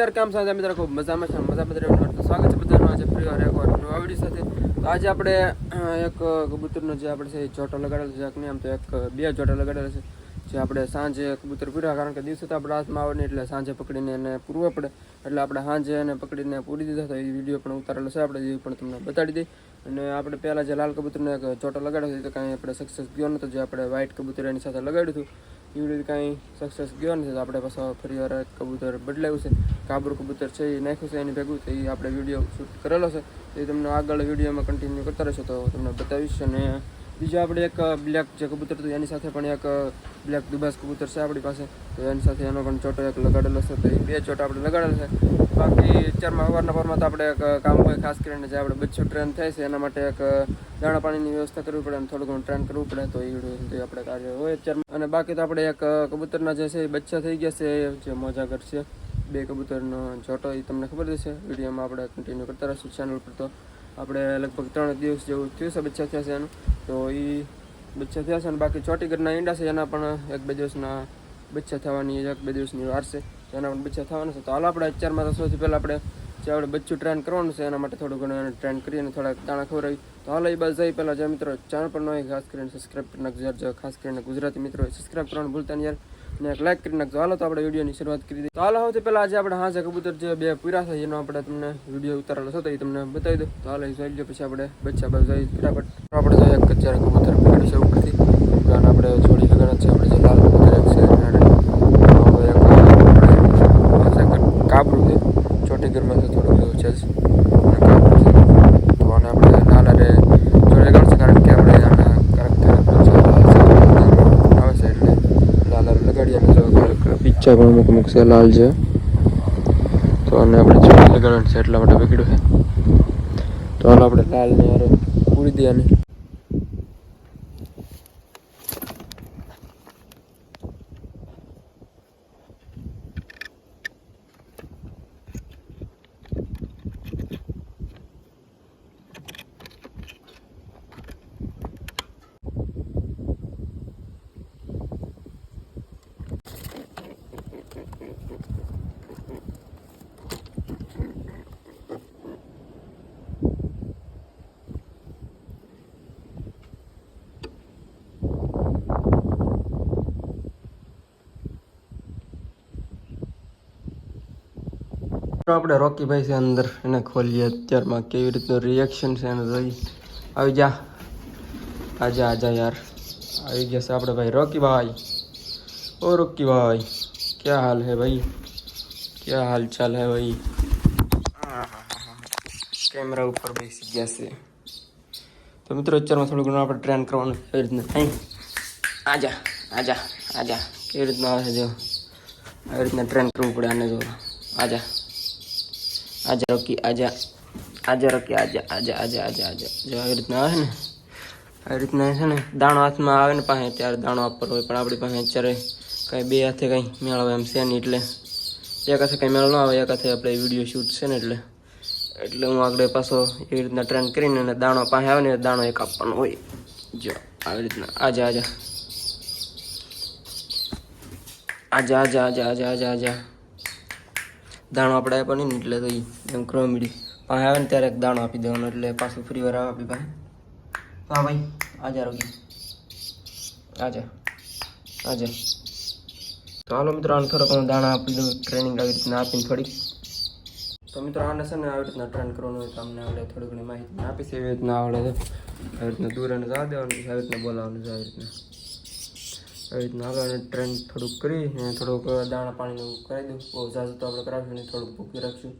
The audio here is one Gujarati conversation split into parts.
યાર, કામ સાથે મિત્રો? ખૂબ મજામાં છે મજામાં રહેવાનું તો સ્વાગત છે બધાનું આજે ફરી વાર એકવાર નવા સાથે તો આજે આપણે એક કબૂતરનો જે આપણે છે ચોટો લગાડેલો છે નહીં આમ તો એક, બે ચોટો લગાડેલો છે, જે આપણે સાંજે કબૂતર પૂર્યા કારણ કે દિવસે તો આપણે હાથમાં આવે નહીં એટલે સાંજે પકડીને એને પૂરવો પડે. એટલે આપણે સાંજે એને પકડીને પૂરી દીધા તો એ વીડિયો પણ ઉતારેલો છે આપણે એ પણ તમને બતાડી દઈ. અને આપણે પહેલાં જે લાલ કબૂતરનો એક ચોટો લગાડ્યો હતો તો કાંઈ આપણે સક્સેસ ગયો નહોતો. જે આપણે વ્હાઇટ કબૂતર એની સાથે લગાડ્યું હતું, એવી રીતે કાંઈ સક્સેસ ગયો નથી. તો આપણે પાછો ફરી વાર કબૂતર બદલાયું છે. કાબરું કબૂતર છે એ નાખ્યું છે, એની ભેગું તો એ આપણે વીડિયો શૂટ કરેલો છે. એ તમને આગળ વિડીયોમાં કન્ટિન્યુ કરતા રહેશો તો તમને બતાવીશ. અને બીજું આપણે એક બ્લેક જે કબૂતર હતું, એની સાથે પણ એક બ્લેક દુબાસ કબૂતર છે આપણી પાસે. તો એની સાથે એનો પણ ચોટો એક લગાડેલો છે, તો એ બે ચોટો આપણે લગાડેલો છે. બાકી અત્યારમાં અવારના પરમાં તો આપણે એક કામ હોય, ખાસ કરીને જે આપણે બચ્ચું ટ્રેન થાય છે, એના માટે એક દાણા પાણીની વ્યવસ્થા કરવી પડે અને થોડું ઘણું ટ્રેન કરવું પડે, તો એ આપણે કાર્ય હોય અત્યારમાં. અને બાકી તો આપણે એક કબૂતરના જે છે એ બચ્ચા થઈ ગયા છે જે મોજાગર છે. બે કબૂતરનો જોટો એ તમને ખબર હશે. વિડીયોમાં આપણે કન્ટિન્યુ કરતા રહીશું ચેનલ પર તો આપણે લગભગ ત્રણ દિવસ જેવું થયું છે, બચ્ચા થયા છે એનું. તો એ બચ્ચા થયા છે અને બાકી ચોટીગઢના ઈંડા છે, એના પણ એક બે દિવસના બચ્ચા થવાની એક બે દિવસની વાર છે. એના પણ બચ્ચા થવાના છે. તો હાલ આપણે અત્યારમાં તો સૌથી પહેલાં આપણે જે આપણે બચ્ચું ટ્રેન કરવાનું છે, એના માટે થોડું ઘણું એને ટ્રેન કરીને થોડાક દાણા ખવડાવી તો હાલ એ બાદ જઈ પહેલાં જે મિત્રો ચેનલ પર ન હોય, ખાસ કરીને સબસ્ક્રાઈબ કરી નાખજો ખાસ કરીને ગુજરાતી મિત્રો સબસ્ક્રાઈબ કરવાનું ભૂલતા નહીં યાર. અને એક લાઈક કરી હાલો તો આપણે વિડીયોની શરૂઆત કરી દઈએ. તો હાલો સૌથી પહેલાં આજે આપણે હાજર કબૂતર જે બે પૂરા થાય એનો આપણે તમને વીડિયો ઉતારેલો છે, તો એ તમને બતાવી દો તો હાલ જોઈ લો પછી આપણે બચ્ચા બધા જઈ ફટાફટ. આપણે જોઈએ એક કબૂતર પકડી છે ઉપરથી. આપણે જોડી લગાડ છે, આપણે જે લાલ કબૂતર એક છે અને હવે એક આપણે પાસે કાબરું છે ચોટી ઘરમાં છે થોડું એવું છે જ. અને કાબરું છે તો આને આપણે લાલ હારે જોડી લગાડશે કારણ કે આપણે આના character આપણું છે લાલ છે આવે છે એટલે લાલ હારે લગાડીએ અને જો પિક્ચર પણ અમુક અમુક છે લાલ છે. તો આને આપણે જોડી લગાડવાની છે, એટલા માટે પકડ્યું છે. તો હાલ આપણે લાલ ને હારે પૂરી દઈએ તો આપણે રોકીભાઈ છે અંદર. એને ખોલીએ અત્યારમાં કેવી રીતનું રિએક્શન છે એને જોઈ. આવી જા. આજા આજા યાર. આવી ગયા છે આપણે ભાઈ. રોકી ભાઈ. ઓ રોકી ભાઈ. ક્યાં હાલ હે ભાઈ? ક્યાં હાલ ચાલ હે ભાઈ? કેમેરા ઉપર બેસી ગયા છે. તો મિત્રો, અત્યારમાં થોડું ઘણું આપણે ટ્રેન કરવાનું છે. એવી રીતના અહીં આજા આજા આજા કેવી રીતના આવે છે જો? આવી રીતના ટ્રેન કરવું પડે આને જો. આજા આજા રોકી આજા આજા રોકી આજા આજા આજા આજા આજા જો આવી રીતના આવે ને? આવી રીતના છે ને? દાણો હાથમાં આવે ને પાસે ત્યારે દાણો આપવાનો હોય, પણ આપણી પાસે અત્યારે કાંઈ બે હાથે કંઈ મેળવે એમ છે નહીં, એટલે એક હાથે કંઈ મેળ ન આવે, એક હાથે આપણે વીડિયો શૂટ છે ને, એટલે એટલે હું આગળ પાછો એવી રીતના ટ્રેન કરીને અને દાણો પાસે આવે ને દાણો એક આપવાનો હોય. જો, આવી રીતના. આજા આજા. આજા આજા આજા આજા આજા આજા. દાણો આપણે આપ્યો નહીં એટલે તો એમ એમ ક્રોમીડી પાસે આવે ને ત્યારે દાણો આપી દેવાનો એટલે પાછું ફ્રી વાર આવે ભાઈ હા ભાઈ, આજા રોગી આજા આજા. તો હાલો મિત્રો, આને થોડોક હું દાણા આપી દઉં ટ્રેનિંગ આવી રીતના આપીને થોડીક. તો મિત્રો, આને છે ને આવી રીતના ટ્રેન કરવાનું હોય તો અમને આવડે, થોડી ઘણી માહિતી આપીશ, એવી રીતના આવડે આવી રીતના દૂર અને જવા દેવાનું આવી રીતના બોલાવવાનું છે, આવી રીતના. આવી રીતના આગળ ટ્રેન થોડુંક કરી અને થોડુંક દાણા પાણીનું કરાવી દઉં. બહુ ઝાઝું તો આપણે કરાવીશું અને થોડુંક ભૂખી રાખશું.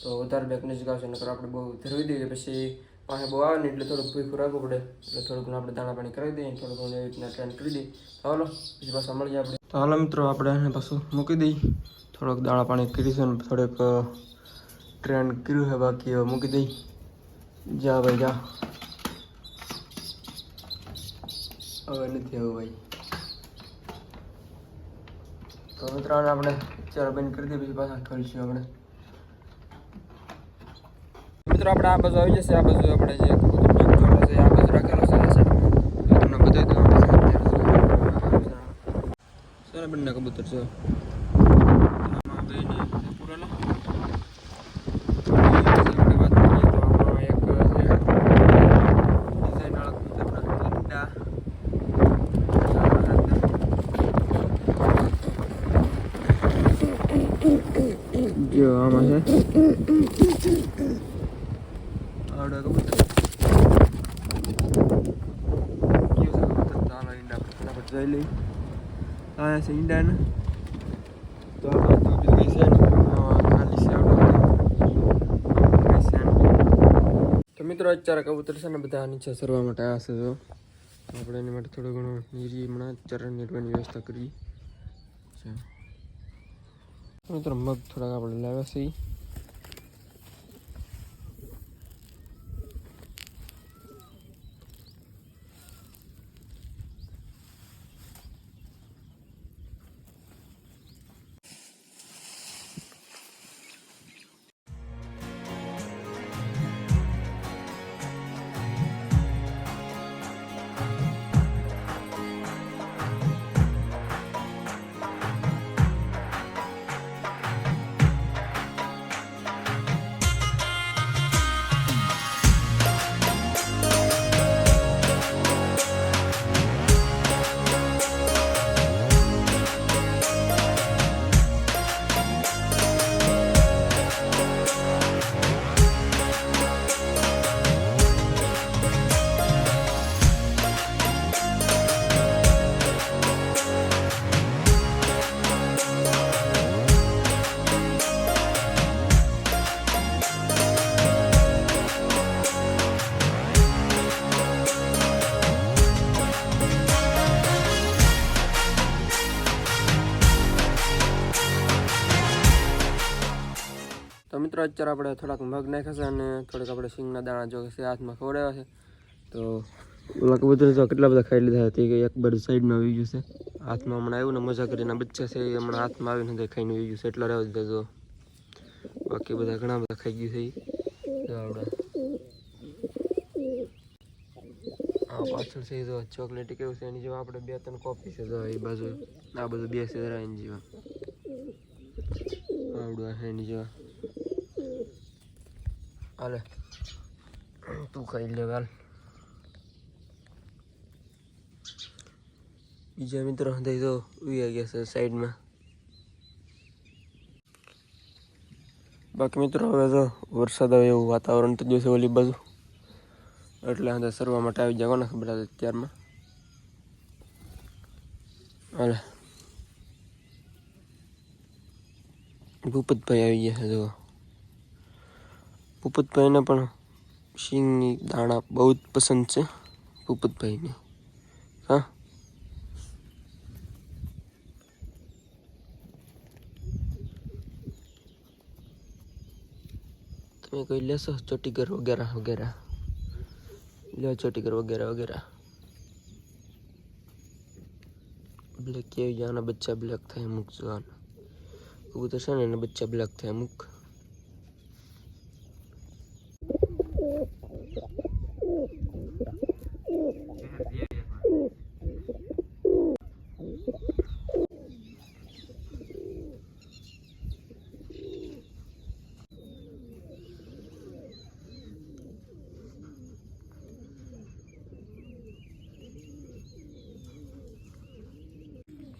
તો વધારે બેક નજીક આવશે નકર આપણે બહુ ધરવી દઈએ પછી પાસે બહુ આવે ને એટલે થોડુંક ભૂખું રાખવું પડે. એટલે થોડુંક આપણે દાણા પાણી કરાવી દઈએ થોડુંક એવી રીતના ટ્રેન કરી દઈએ. ચાલો પછી પાછા મળીએ આપણે. તો હાલો મિત્રો, આપણે એને પાછું મૂકી દઈએ. થોડોક દાણા પાણી કરીશું અને થોડુંક ટ્રેન કર્યું છે, બાકી હવે મૂકી દઈ જા ભાઈ, જા. હવે નથી હવે ભાઈ. તો મિત્રોને આપણે ચાર બંધ કરી દઈએ, પછી પાછા ખોલશું આપણે. મિત્રો, આપણે આ બાજુ આવી જશે, આ બાજુ આપણે જે કબૂતરનો છે, આ બાજુ રાખેલો છે તમને બતાવી કબૂતર છે. પૂરેલા આપણે વાત કરીએ તો આમાં એક છે ડિઝાઇન વાળા કબૂતરના ઈંડા જો આમાં છે આવડે કબૂતર કેવું છે કબૂતર ચાલો ઈંડા ફટાફટ જોઈ લઈ આ છે ઈંડાને તો આ બાજુ બીજું કંઈ છે? આમાં ખાલી છે નહીં તો મિત્રો અત્યારે કબૂતર છે ને બધા નીચે સરવા માટે આવ્યા છે જો. આપણે એની માટે થોડું ઘણું નીરી હમણાં ચરણ નીરવાની વ્યવસ્થા કરી મિત્રો મગ થોડાક આપણે લાવ્યા છે અત્યારે આપણે થોડાક મગ નાખ્યા છે અને થોડાક આપણે સિંગના દાણા જો છે હાથમાં ખવડાવ્યા છે. તો ઓલા કબૂતર તો કેટલા બધા ખાઈ લીધા હતી કે એક બાજુ સાઈડમાં આવી ગયું છે. હાથમાં હમણાં આવ્યું ને મજા કરીને બચ્ચા છે એ હમણાં હાથમાં આવીને તે ખાઈને આવી ગયું છે. એટલા રહેવા દીધા તો બાકી બધા ઘણા બધા ખાઈ ગયું છે ઈ. જો આપણે આ પાછળ છે એ જો ચોકલેટી કેવું છે, એની જેવા આપણે બે ત્રણ કોફી છે જો એ બાજુ. આ બધું બે છે જરા એની જેવા. આવડું આ છે એની જેવા. હાલે તું ખાઈ લે બીજા મિત્રો હતા તો ઉયા ગયા છે સાઈડમાં બાકી મિત્રો હવે તો વરસાદ આવે એવું વાતાવરણ તો જોશે ઓલી બાજુ એટલે અંદર સરવા માટે આવી જાય કોને ખબર અત્યારમાં. હાલે ભૂપતભાઈ આવી ગયા છે જો ભૂપતભાઈને પણ સિંગની દાણા બહુ જ પસંદ છે ભૂપતભાઈને હા તમે કોઈ લેશો ચોટીગર વગેરે વગેરે લ્યો ચોટીગર વગેરે વગેરે બ્લેક કેવી જાના બચ્ચા બ્લેક થાય અમુક જોવાના કબૂતર છે ને એના બચ્ચા બ્લેક થાય અમુક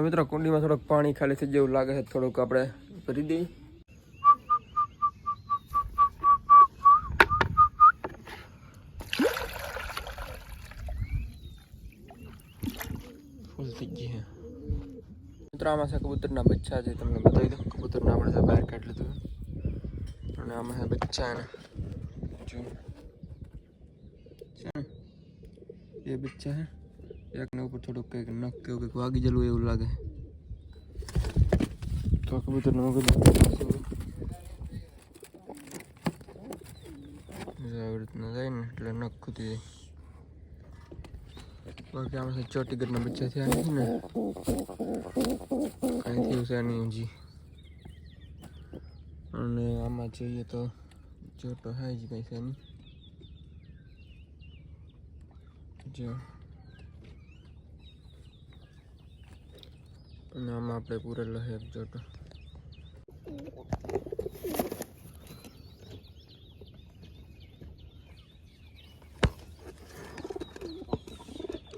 તો મિત્રો કુંડીમાં થોડુંક પાણી ખાલી થઈ જેવું લાગે છે. થોડુંક આપણે ભરી દઈએ. ફૂલ થઈ ગઈ છે. મિત્રો આમાં છે કબૂતરના બચ્ચા છે તમને બતાવી દઉં. કબૂતરના આપણે જે બહાર કાઢી લીધું છે. અને આમાં છે બચ્ચા ને જો. છે ને? એ બચ્ચા છે. એકને ઉપર થોડુંક કંઈક નખ કે એવું કંઈક વાગી ગયેલું એવું લાગે તો આ કબૂતરનું મગજ આવી રીતના જાય ને એટલે નખ ખૂટી જાય બાકી આમાં ચોટીગઢના બચ્ચા થયા નથી ને કાંઈ થયું છે નહીં હજી અને આમાં જોઈએ તો ચોટો હાઈ જ કંઈ છે નહીં જો અને આમાં આપણે પૂરેલો હેપ એક જોટો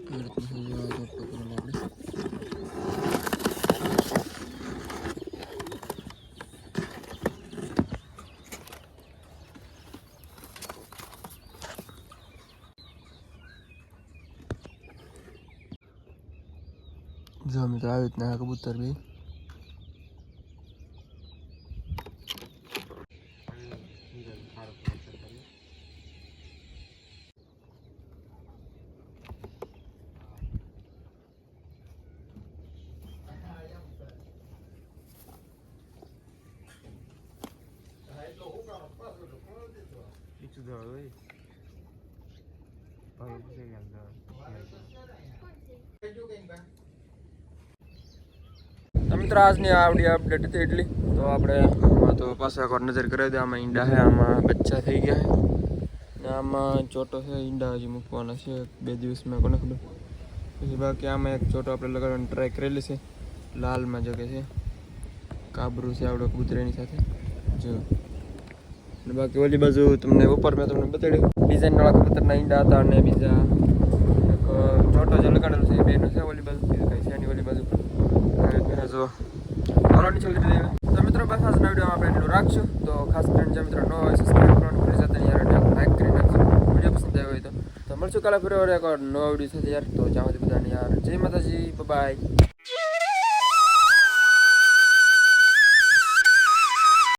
આ રીતનું છે જો આ જોટો પૂરેલો આપણે જો મિત્રો આવી રીતના આ કબૂતર બી તો મિત્રો આવડી અપડેટ હતી એટલી. તો આપણે આમાં તો પાછા એકવાર નજર કરાવી દે, આમાં ઈંડા છે, આમાં બચ્ચા થઈ ગયા છે. ને આમાં ચોટો છે, ઈંડા હજી મૂકવાના છે બે દિવસમાં કોને ખબર. પછી બાકી આમાં એક ચોટો આપણે લગાડવાની ટ્રાય કરેલી છે, લાલમાં જગે છે. કાબરું છે આવડો કુતરેની સાથે. જો. અને બાકી ઓલી બાજુ તમને ઉપર મેં તમને બતાડ્યું. ડિઝાઇનવાળા કબૂતરના ઈંડા હતા અને બીજા એક ચોટો જે લગાડેલો છે એ બેનો છે ઓલી બાજુ બીજું કંઈ છે નહીં ઓલી બાજુ જો હાલવાની ચાલી રહી તો મિત્રો બસ આજના વિડીયોમાં આપણે એટલું રાખશું. તો ખાસ કરીને જે મિત્રો ન હોય સબસ્ક્રાઈબ કરવાનું ભૂલી જતા યાર લાઈક કરી નાખજો. વીડિયો પસંદ આવ્યો હોય તો. તો મળશું કાલે ફરી વાર એક નવો વીડિયો સાથે યાર. તો જ્યાં સુધી બધાને યાર. જય માતાજી. બાય